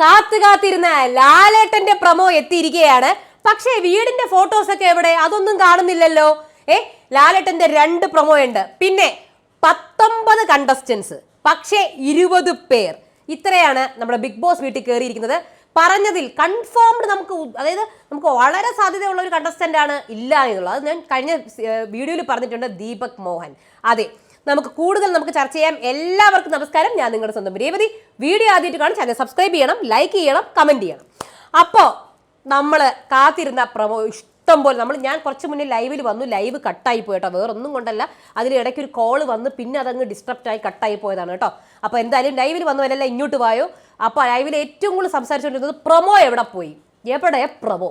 കാത്തു കാത്തിരുന്ന ലാലേട്ടന്റെ പ്രമോ എത്തിയിരിക്കുകയാണ്. പക്ഷേ വീടിന്റെ ഫോട്ടോസ് ഒക്കെ എവിടെ? അതൊന്നും കാണുന്നില്ലല്ലോ. ഏ ലാലേട്ടന്റെ രണ്ട് പ്രമോ ഉണ്ട്. പിന്നെ പത്തൊമ്പത് കണ്ടസ്റ്റൻസ് പക്ഷേ ഇരുപത് പേർ. ഇത്രയാണ് നമ്മുടെ ബിഗ് ബോസ് വീട്ടിൽ കയറിയിരിക്കുന്നത്. പറഞ്ഞതിൽ കൺഫേംഡ് നമുക്ക് അതായത് നമുക്ക് വളരെ സാധ്യതയുള്ള ഒരു കണ്ടസ്റ്റന്റ് ആണ് ഇല്ല എന്നുള്ളത്. അത് ഞാൻ കഴിഞ്ഞ വീഡിയോയിൽ പറഞ്ഞിട്ടുണ്ട് ദീപക് മോഹൻ. അതെ നമുക്ക് കൂടുതൽ നമുക്ക് ചർച്ച ചെയ്യാം. എല്ലാവർക്കും നമസ്കാരം. ഞാൻ നിങ്ങളുടെ സ്വന്തം രേവതി. വീഡിയോ ആദ്യമായിട്ട് കാണും ചാനൽ സബ്സ്ക്രൈബ് ചെയ്യണം ലൈക്ക് ചെയ്യണം കമന്റ് ചെയ്യണം. അപ്പോൾ നമ്മൾ കാത്തിരുന്ന പ്രമോ ഇഷ്ടം പോലെ നമ്മൾ ഞാൻ കുറച്ച് മുന്നേ ലൈവിൽ വന്നു. ലൈവ് കട്ടായി പോയി കേട്ടോ. വേറൊന്നും കൊണ്ടല്ല. അതിൽ ഇടയ്ക്ക് ഒരു കോൾ വന്ന് പിന്നെ അതങ്ങ് ഡിസ്റ്റർബ് ആയി കട്ടായി പോയതാണ് കേട്ടോ. അപ്പോൾ എന്തായാലും ലൈവിൽ വന്നവരെല്ലാം ഇങ്ങോട്ട് പോയോ അപ്പോൾ ലൈവിൽ ഏറ്റവും കൂടുതൽ സംസാരിച്ചുകൊണ്ടിരുന്നത് പ്രമോ എവിടെ പോയി? എവിടെ? പ്രൊമോ.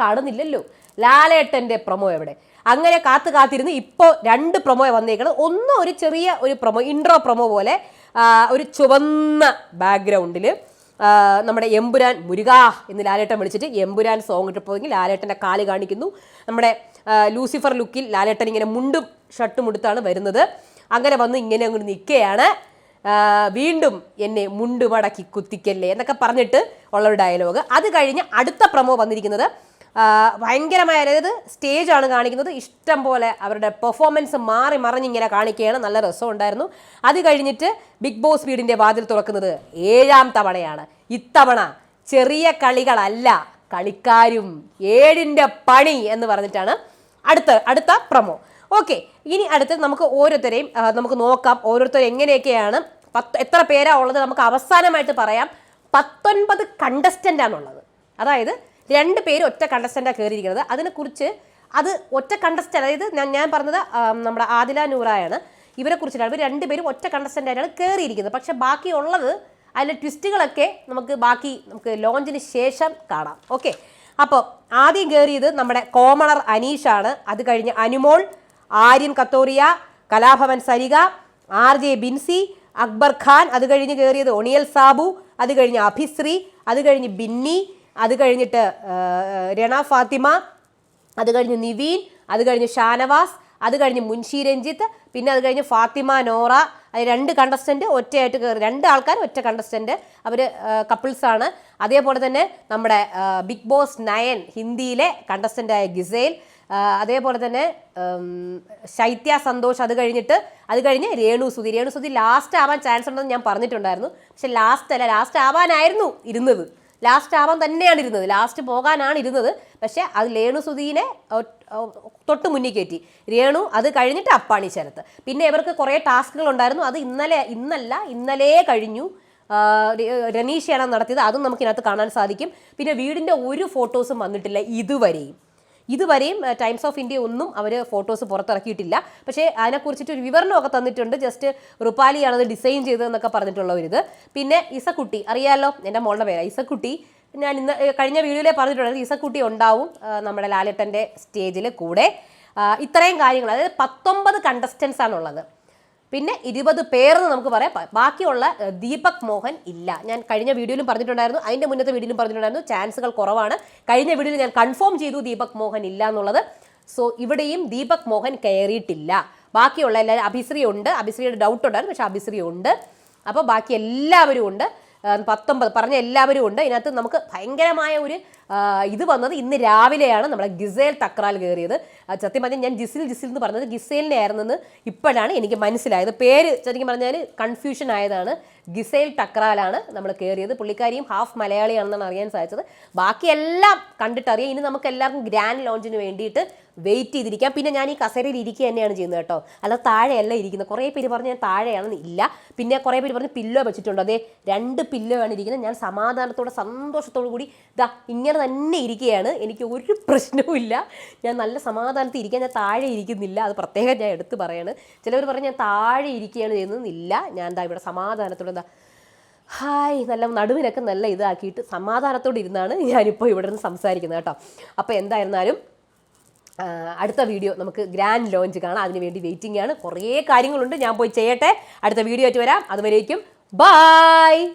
കാണുന്നില്ലല്ലോ. ലാലേട്ടന്റെ പ്രൊമോ എവിടെ? അങ്ങനെ കാത്തു കാത്തിരുന്ന് ഇപ്പോൾ രണ്ട് പ്രൊമോ വന്നേക്കണം. ഒന്ന് ഒരു ചെറിയ ഒരു പ്രൊമോ ഇൻട്രോ പ്രൊമോ പോലെ ഒരു ചുവന്ന ബാക്ക്ഗ്രൗണ്ടിൽ നമ്മുടെ എമ്പുരാൻ മുരുകാ എന്ന് ലാലേട്ടൻ വിളിച്ചിട്ട് എമ്പുരാൻ സോങ് ഇട്ടപ്പോഴെങ്കിൽ ലാലേട്ടന്റെ കാൽ കാണിക്കുന്നു. നമ്മുടെ ലൂസിഫർ ലുക്കിൽ ലാലേട്ടൻ ഇങ്ങനെ മുണ്ടും ഷർട്ടും ഉടുത്താണ് വരുന്നത്. അങ്ങനെ വന്ന് ഇങ്ങനെ അങ്ങോട്ട് നിൽക്കുകയാണ്. വീണ്ടും എന്നെ മുണ്ട് മടക്കി കുത്തിക്കല്ലേ എന്നൊക്കെ പറഞ്ഞിട്ട് ഉള്ളൊരു ഡയലോഗ് അത് കഴിഞ്ഞ് അടുത്ത പ്രമോ വന്നിരിക്കുന്നത് ഭയങ്കരമായ അതായത് സ്റ്റേജാണ് കാണിക്കുന്നത്. ഇഷ്ടം പോലെ അവരുടെ പെർഫോമൻസ് മാറി മറിഞ്ഞിങ്ങനെ കാണിക്കുകയാണ്. നല്ല രസമുണ്ടായിരുന്നു അത് കഴിഞ്ഞിട്ട് ബിഗ് ബോസ് വീടിന്റെ വാതിൽ തുറക്കുന്നത് ഏഴാം തവണയാണ്. ഇത്തവണ ചെറിയ കളികളല്ല കളിക്കാരും ഏഴിന്റെ പണി എന്ന് പറഞ്ഞിട്ടാണ് അടുത്ത അടുത്ത പ്രമോ ഓക്കെ ഇനി അടുത്ത് നമുക്ക് ഓരോരുത്തരെയും നമുക്ക് നോക്കാം. ഓരോരുത്തർ എങ്ങനെയൊക്കെയാണ് പത്ത് എത്ര പേരാ ഉള്ളത്? നമുക്ക് അവസാനമായിട്ട് പറയാം. പത്തൊൻപത് കണ്ടസ്റ്റന്റ് ആണുള്ളത്. അതായത് രണ്ട് പേര് ഒറ്റ കണ്ടസ്റ്റന്റാണ് കയറിയിരിക്കുന്നത് അതിനെക്കുറിച്ച് അത് ഒറ്റ കണ്ടസ്റ്റന്റ് അതായത് ഞാൻ ഞാൻ പറഞ്ഞത് നമ്മുടെ ആദില നൂറായാണ്. ഇവരെ കുറിച്ചിട്ടാണ് ഇവർ രണ്ടുപേരും ഒറ്റ കണ്ടസ്റ്റന്റായിട്ടാണ് കയറിയിരിക്കുന്നത് പക്ഷെ ബാക്കിയുള്ളത് അതിലെ ട്വിസ്റ്റുകളൊക്കെ നമുക്ക് ബാക്കി നമുക്ക് ലോഞ്ചിന് ശേഷം കാണാം. ഓക്കെ അപ്പോൾ ആദ്യം കയറിയത് നമ്മുടെ കോമണർ അനീഷാണ്. അത് കഴിഞ്ഞ് അനുമോൾ ആര്യൻ കത്തോറിയ കലാഭവൻ സരിക ആർ ജെ ബിൻസി അക്ബർ ഖാൻ അത് കഴിഞ്ഞ് കയറിയത് ഒണിയൽ സാബു അത് കഴിഞ്ഞ് അഭിശ്രീ അത് കഴിഞ്ഞ് ബിന്നി അത് കഴിഞ്ഞിട്ട് രണ ഫാത്തിമ അത് കഴിഞ്ഞ് നിവീൻ അത് കഴിഞ്ഞ് ഷാനവാസ് അത് കഴിഞ്ഞ് മുൻഷി രഞ്ജിത്ത് പിന്നെ അത് കഴിഞ്ഞ് ഫാത്തിമ നോറ അത് രണ്ട് കണ്ടസ്റ്റന്റ് ഒറ്റയായിട്ട് കയറി രണ്ട് ആൾക്കാർ ഒറ്റ കണ്ടസ്റ്റന്റ് അവർ കപ്പിൾസാണ് അതേപോലെ തന്നെ നമ്മുടെ ബിഗ് ബോസ് നയൻ ഹിന്ദിയിലെ കണ്ടസ്റ്റന്റായ ഗിസേൽ അതേപോലെ തന്നെ ശൈത്യ സന്തോഷ് അത് കഴിഞ്ഞിട്ട് അത് കഴിഞ്ഞ് രേണു സുധി. രേണു സുധി ലാസ്റ്റ് ആവാൻ ചാൻസ് ഉണ്ടെന്ന് ഞാൻ പറഞ്ഞിട്ടുണ്ടായിരുന്നു. പക്ഷെ ലാസ്റ്റ് അല്ല ലാസ്റ്റ് ആവാനായിരുന്നു ഇരുന്നത്. ലാസ്റ്റ് ആവാൻ തന്നെയാണ് ഇരുന്നത്. ലാസ്റ്റ് പോകാനാണ് ഇരുന്നത്. പക്ഷേ അത് ലേണു സുധീനെ തൊട്ട് മുന്നിൽ കയറ്റി. രേണു അത് കഴിഞ്ഞിട്ട് അപ്പാണി ശരത്ത്. പിന്നെ ഇവർക്ക് കുറേ ടാസ്കുകൾ ഉണ്ടായിരുന്നു. അത് ഇന്നലെ ഇന്നല്ല ഇന്നലെ കഴിഞ്ഞു. രനീഷയാണ് നടത്തിയത്. അതും നമുക്ക് ഇതിനകത്ത് കാണാൻ സാധിക്കും. പിന്നെ വീടിന്റെ ഒരു ഫോട്ടോസും വന്നിട്ടില്ല ഇതുവരെയും. ഇതുവരെയും ടൈംസ് ഓഫ് ഇന്ത്യ ഒന്നും അവർ ഫോട്ടോസ് പുറത്തിറക്കിയിട്ടില്ല. പക്ഷേ അതിനെക്കുറിച്ചിട്ട് ഒരു വിവരണമൊക്കെ തന്നിട്ടുണ്ട്. ജസ്റ്റ് റുപ്പാലിയാണ് അത് ഡിസൈൻ ചെയ്തതെന്നൊക്കെ പറഞ്ഞിട്ടുള്ള ഒരു ഇത് പിന്നെ ഇസക്കുട്ടി അറിയാലോ? എന്റെ മോളുടെ പേര്. ഇസക്കുട്ടി ഞാൻ ഇന്ന് കഴിഞ്ഞ വീഡിയോയിലെ പറഞ്ഞിട്ടുണ്ട്. ഇസക്കുട്ടി ഉണ്ടാവും നമ്മുടെ ലാലേട്ടന്റെ സ്റ്റേജിൽ കൂടെ. ഇത്രയും കാര്യങ്ങൾ. അതായത് പത്തൊമ്പത് കണ്ടസ്റ്റൻസ് ആണുള്ളത്. പിന്നെ ഇരുപത് പേർന്ന് നമുക്ക് പറയാം. ബാക്കിയുള്ള ദീപക് മോഹൻ ഇല്ല. ഞാൻ കഴിഞ്ഞ വീഡിയോയിലും പറഞ്ഞിട്ടുണ്ടായിരുന്നു. അതിന്റെ മുന്നത്തെ വീഡിയോയിലും പറഞ്ഞിട്ടുണ്ടായിരുന്നു. ചാൻസുകൾ കുറവാണ്. കഴിഞ്ഞ വീഡിയോയിൽ ഞാൻ കൺഫേം ചെയ്തു ദീപക് മോഹൻ ഇല്ല എന്നുള്ളത്. സോ ഇവിടെയും ദീപക് മോഹൻ കയറിയിട്ടില്ല. ബാക്കിയുള്ള എല്ലാവരും അഭിശ്രീ ഉണ്ട്. അഭിശ്രീയുടെ ഡൗട്ട് ഉണ്ടായിരുന്നു പക്ഷേ അഭിശ്രീ ഉണ്ട്. അപ്പോൾ ബാക്കി എല്ലാവരും ഉണ്ട്. പത്തൊമ്പത് പറഞ്ഞ എല്ലാവരും ഉണ്ട്. ഇതിനകത്ത് നമുക്ക് ഭയങ്കരമായ ഒരു ഇത് വന്നത് ഇന്ന് രാവിലെയാണ് നമ്മളെ ഗിസേൽ തക്രാൽ കയറിയത്. സത്യം പറഞ്ഞാൽ ഞാൻ ജിസിൽ ജിസിൽ എന്ന് പറഞ്ഞത് ഗിസേലിനെ ആയിരുന്നെന്ന് ഇപ്പോഴാണ് എനിക്ക് മനസ്സിലായത്. പേര് ശരിക്കും പറഞ്ഞാൽ കൺഫ്യൂഷൻ ആയതാണ്. ഗിസേൽ ടക്രാലാണ് നമ്മൾ കയറിയത്. പുള്ളിക്കാരിയും ഹാഫ് മലയാളിയാണെന്നാണ് അറിയാൻ സാധിച്ചത്. ബാക്കിയെല്ലാം കണ്ടിട്ടറിയാം. ഇനി നമുക്ക് എല്ലാവർക്കും ഗ്രാൻഡ് ലോഞ്ചിന് വേണ്ടിയിട്ട് വെയിറ്റ് ചെയ്തിരിക്കാം. പിന്നെ ഞാൻ ഈ കസേരയിൽ ഇരിക്കുക തന്നെയാണ് ചെയ്യുന്നത് കേട്ടോ. അല്ല താഴെയല്ല ഇരിക്കുന്നത്. കുറേ പേര് പറഞ്ഞ് ഞാൻ താഴെയാണെന്ന് ഇല്ല. പിന്നെ കുറേ പേര് പറഞ്ഞ് പില്ലോ വെച്ചിട്ടുണ്ട്. അതെ രണ്ട് പില്ലോ ആണ് ഇരിക്കുന്നത്. ഞാൻ സമാധാനത്തോടെ സന്തോഷത്തോടു കൂടി ഇതാ ഇങ്ങനെ തന്നെ ഇരിക്കുകയാണ്. എനിക്ക് ഒരു പ്രശ്നവും ഇല്ല. ഞാൻ നല്ല സമാധാനത്തിൽ ഇരിക്കാൻ ഞാൻ താഴെ ഇരിക്കുന്നില്ല. അത് പ്രത്യേകം ഞാൻ എടുത്തു പറയാണ്. ചിലവർ പറഞ്ഞ് ഞാൻ താഴെ ഇരിക്കുകയാണ് ചെയ്യുന്നതെന്നില്ല ഞാൻ എന്താ ഇവിടെ സമാധാനത്തോടെ എന്താ ഹായ് നല്ല നടുവിനൊക്കെ നല്ല ഇതാക്കിയിട്ട് സമാധാനത്തോടെ ഇരുന്നാണ് ഞാനിപ്പോൾ ഇവിടെ നിന്ന് സംസാരിക്കുന്നത് കേട്ടോ. അപ്പോൾ എന്തായിരുന്നാലും അടുത്ത വീഡിയോ നമുക്ക് ഗ്രാൻഡ് ലോഞ്ച് കാണാം. അതിനുവേണ്ടി വെയിറ്റിംഗ് ആണ്. കുറേ കാര്യങ്ങളുണ്ട്. ഞാൻ പോയി ചെയ്യട്ടെ. അടുത്ത വീഡിയോ ആയിട്ട് വരാം. അതുവരേക്കും. ബായ്